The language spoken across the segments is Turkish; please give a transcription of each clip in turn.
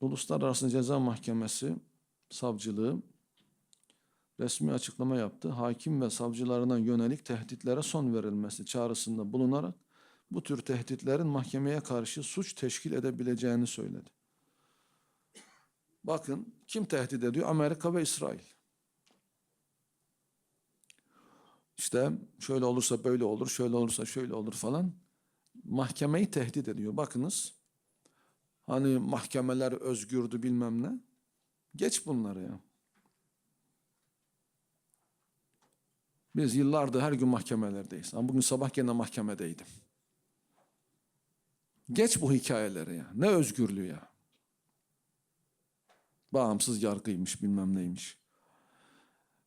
Uluslararası Ceza Mahkemesi savcılığı resmi açıklama yaptı. Hakim ve savcılarına yönelik tehditlere son verilmesi çağrısında bulunarak bu tür tehditlerin mahkemeye karşı suç teşkil edebileceğini söyledi. Bakın kim tehdit ediyor? Amerika ve İsrail. İşte şöyle olursa böyle olur, şöyle olursa şöyle olur falan. Mahkemeyi tehdit ediyor. Bakınız. Hani mahkemeler özgürdü bilmem ne. Geç bunları ya. Biz yıllardır her gün mahkemelerdeyiz. Ama bugün sabah gene mahkemedeydim. Geç bu hikayeleri ya. Ne özgürlüğü ya. Bağımsız yargıymış bilmem neymiş.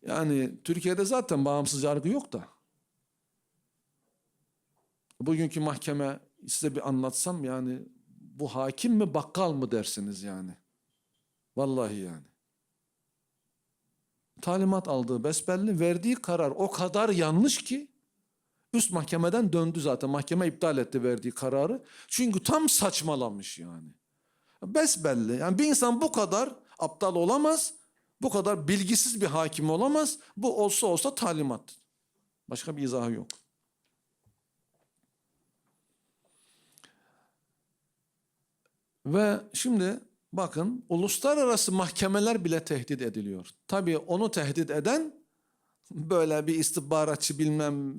Yani Türkiye'de zaten bağımsız yargı yok da. Bugünkü mahkeme size bir anlatsam yani bu hakim mi bakkal mı dersiniz yani. Vallahi yani. Talimat aldığı besbelli verdiği karar o kadar yanlış ki üst mahkemeden döndü zaten. Mahkeme iptal etti verdiği kararı. Çünkü tam saçmalamış yani. Besbelli. Yani bir insan bu kadar aptal olamaz. Bu kadar bilgisiz bir hakim olamaz. Bu olsa olsa talimat. Başka bir izahı yok. Ve şimdi bakın uluslararası mahkemeler bile tehdit ediliyor. Tabii onu tehdit eden böyle bir istihbaratçı bilmem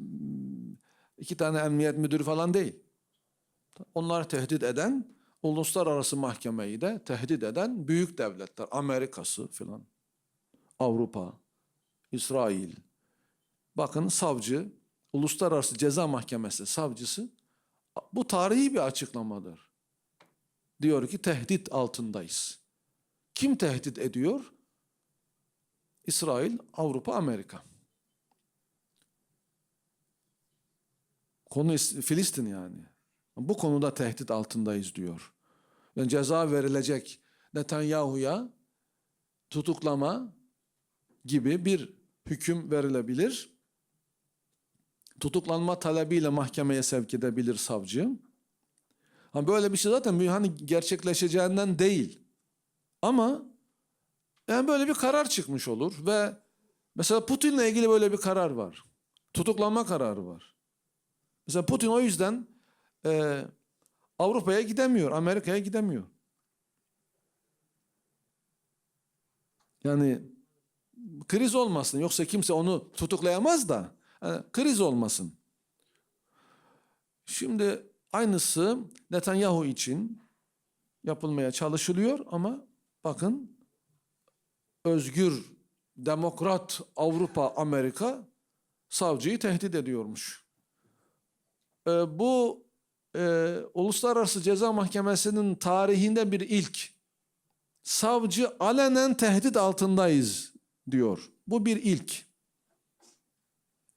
iki tane emniyet müdürü falan değil. Onları tehdit eden uluslararası mahkemeyi de tehdit eden büyük devletler. Amerika'sı filan. Avrupa, İsrail. Bakın savcı, Uluslararası Ceza Mahkemesi savcısı bu tarihi bir açıklamadır. Diyor ki tehdit altındayız. Kim tehdit ediyor? İsrail, Avrupa, Amerika. Konu İs- Filistin yani. Bu konuda tehdit altındayız diyor. Yani ceza verilecek Netanyahu'ya tutuklama gibi bir hüküm verilebilir. Tutuklanma talebiyle mahkemeye sevk edebilir savcı. Ha böyle bir şey zaten hani gerçekleşeceğinden değil. Ama yani böyle bir karar çıkmış olur ve mesela Putin'le ilgili böyle bir karar var. Tutuklanma kararı var. Mesela Putin o yüzden e, Avrupa'ya gidemiyor, Amerika'ya gidemiyor. Yani kriz olmasın yoksa kimse onu tutuklayamaz da yani kriz olmasın. Şimdi aynısı Netanyahu için yapılmaya çalışılıyor ama bakın özgür, demokrat Avrupa, Amerika savcıyı tehdit ediyormuş. Ee, bu e, Uluslararası Ceza Mahkemesi'nin tarihinde bir ilk. Savcı alenen tehdit altındayız diyor. Bu bir ilk.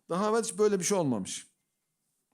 Daha evvel hiç böyle bir şey olmamış.